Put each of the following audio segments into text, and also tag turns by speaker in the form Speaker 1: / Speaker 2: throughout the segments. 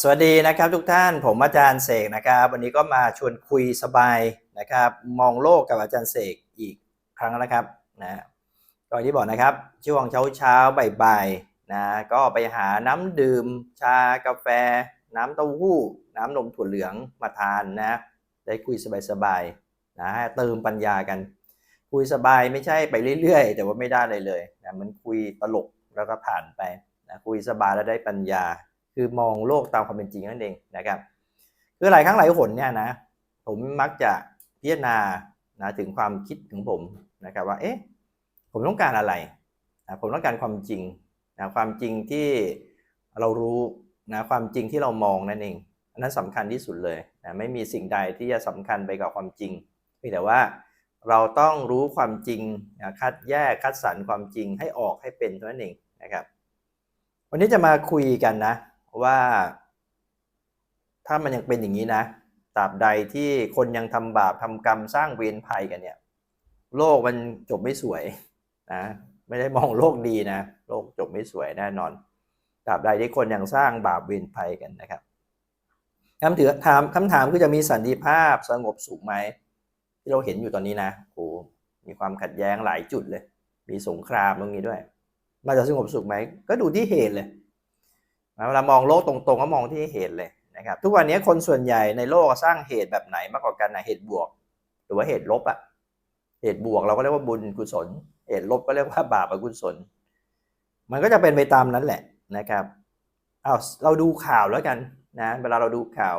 Speaker 1: สวัสดีนะครับทุกท่านผมอาจารย์เสกนะครับ วันนี้ก็มาชวนคุยสบายนะครับ มองโลกกับอาจารย์เสกอีกครั้งนะครับนะก็อย่างที่บอกนะครับช่วงเช้าเช้าๆบ่ายๆนะก็ไปหาน้ำดื่ม ชากาแฟ น้ำเต้าหู้ น้ำนมถั่วเหลืองมาทานนะ ได้คุยสบายๆนะเติมปัญญากัน คุยสบายไม่ใช่ไปเรื่อยๆ แต่ว่าไม่ได้เลยเลยนะมันคุยตลกแล้วก็ผ่านไปนะคุยสบายแล้วได้ปัญญา คือมองโลกตามความเป็นจริงนั่นเองนะครับ คือหลายครั้งหลายหนเนี่ยนะ ผมมักจะพิจารณานะถึงความคิดของผมนะครับว่า เอ๊ะ ผมต้องการอะไรนะผมต้องการความจริงนะความจริงที่เรารู้นะความจริงที่เรามองนั่นเองอันนั้นสำคัญที่สุดเลยนะไม่มีสิ่งใดที่จะสำคัญไปกว่าความจริงเพียงแต่ว่าเราต้องรู้ความจริงนะคัดแยกคัดสรรความจริงให้ออกให้เป็นเท่านั้นเองนะครับ วันนี้จะมาคุยกันนะ ว่า ถ้ามันยังเป็นอย่างนี้นะตราบใดที่คนยังทำบาปทำกรรมสร้างเวรภัยกันเนี่ย โลกมันจบไม่สวยนะไม่ได้มองโลกดีนะ โลกจบไม่สวยแน่นอนตราบใดที่คนยังสร้างบาปเวรภัยกันนะครับคำถือถามคำถามคือจะมีสันติภาพสงบสุขไหมที่เราเห็นอยู่ตอนนี้นะโอ้มีความขัดแย้งหลายจุดเลย มีสงครามตรงนี้ด้วยมันจะสงบสุขไหมก็ดูที่เหตุเลย เวลามองโลกตรงๆก็มองที่เหตุเลยนะครับ ทุกวันนี้คนส่วนใหญ่ในโลกสร้างเหตุแบบไหนมากกว่ากันนะเหตุบวก หรือว่าเหตุลบอะเหตุบวกเราก็เรียกว่าบุญกุศล เหตุลบก็เรียกว่าบาปอกุศล มันก็จะเป็นไปตามนั้นแหละนะครับเอาเราดูข่าวแล้วกันนะเวลาเราดูข่าว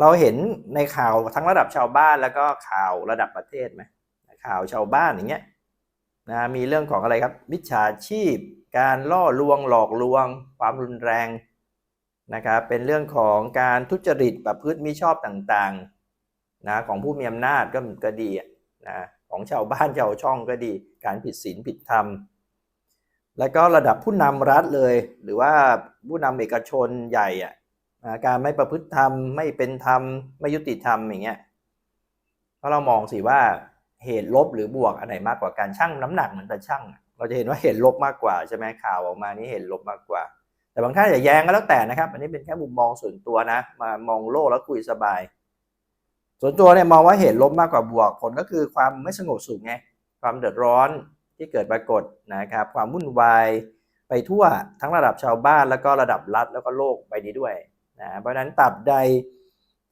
Speaker 1: เราเห็นในข่าวทั้งระดับชาวบ้านแล้วก็ข่าวระดับประเทศไหมข่าวชาวบ้านอย่างเงี้ย นะมีเรื่องของอะไรครับมิจฉาชีพ การล่อลวงหลอกลวง ความรุนแรงนะครับเป็นเรื่องของการทุจริตประพฤติมิชอบต่างๆนะของผู้มีอำนาจก็ก็ดีนะของชาวบ้านชาวช่องก็ดี การผิดศีลผิดธรรม แล้วก็ระดับผู้นำรัฐเลย หรือว่าผู้นำเอกชนใหญ่อะนะการไม่ประพฤติธรรมไม่เป็นธรรมไม่ยุติธรรมอย่างเงี้ยเพราะเรามองสิว่า เหตุลบหรือบวกอันไหนมากกว่าการชั่งน้ำหนักเหมือนแต่ชั่ง เราจะเห็นว่าเห็นลบมากกว่าใช่ไหมข่าวออกมานี้เห็นลบมากกว่า แต่บางท่านอย่าแย้งก็แล้วแต่นะครับ อันนี้เป็นแค่มุมมองส่วนตัวนะ มามองโลกแล้วคุยสบาย ส่วนตัวเนี่ยมองว่าเห็นลบมากกว่าบวก ผลก็คือความไม่สงบสุขไง ความเดือดร้อนที่เกิดปรากฏนะครับ ความวุ่นวายไปทั่วทั้งระดับชาวบ้านแล้วก็ระดับรัฐแล้วก็โลกไปนี้ด้วยนะ เพราะฉะนั้นตับใด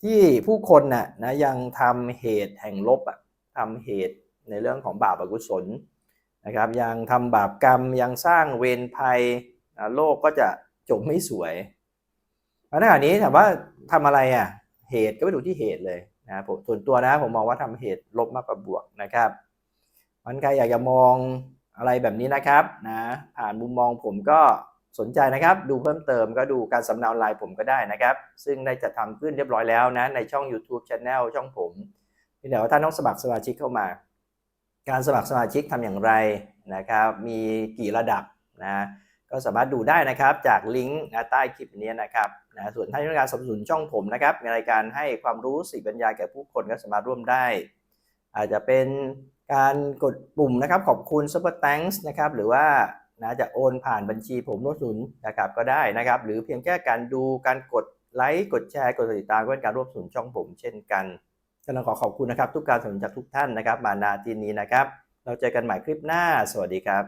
Speaker 1: ที่ผู้คนน่ะนะยังทำเหตุแห่งลบอะ ทำเหตุในเรื่องของบาปอกุศลนะครับ ยังทำบาปกรรมยังสร้างเวรภัยโลกก็จะจบไม่สวยเพราะขณะนี้ถามว่าทำอะไรอะเหตุก็ไปดูที่เหตุเลยนะผมส่วนตัวนะผมมองว่าทำเหตุลบมากกว่าบวกนะครับมันใครอยากจะมองอะไรแบบนี้นะครับนะผ่านมุมมองผมก็สนใจนะครับ ดูเพิ่มเติมก็ดูการสำเนาไลน์ผมก็ได้นะครับ ซึ่งได้จัดทำขึ้นเรียบร้อยแล้วนะ ในช่อง YouTube Channel ช่องผม เดี๋ยวท่านต้องสมัครสมาชิกเข้ามา การสมัครสมาชิกทำอย่างไรนะครับ มีกี่ระดับนะก็สามารถดูได้นะครับจากลิงก์ใต้คลิปนี้นะครับนะส่วนท่านที่ต้องการสนับสนุนช่องผมนะครับในรายการให้ความรู้สิ่งบรรยาแก่ผู้คนก็สามารถร่วมได้ อาจจะเป็นการกดปุ่มนะครับขอบคุณ Super Thanks นะครับหรือว่านะจะโอนผ่านบัญชีผมร่วมสนุนนะครับก็ได้นะครับ หรือเพียงแค่การดูการกดไลค์กดแชร์กดติดตามก็เป็นการร่วมสนุนช่องผมเช่นกัน ก็ต้องขอขอบคุณนะครับ ทุกการสนับสนุนจากทุกท่านนะครับ มานาทีนี้นะครับ เราเจอกันใหม่คลิปหน้า สวัสดีครับ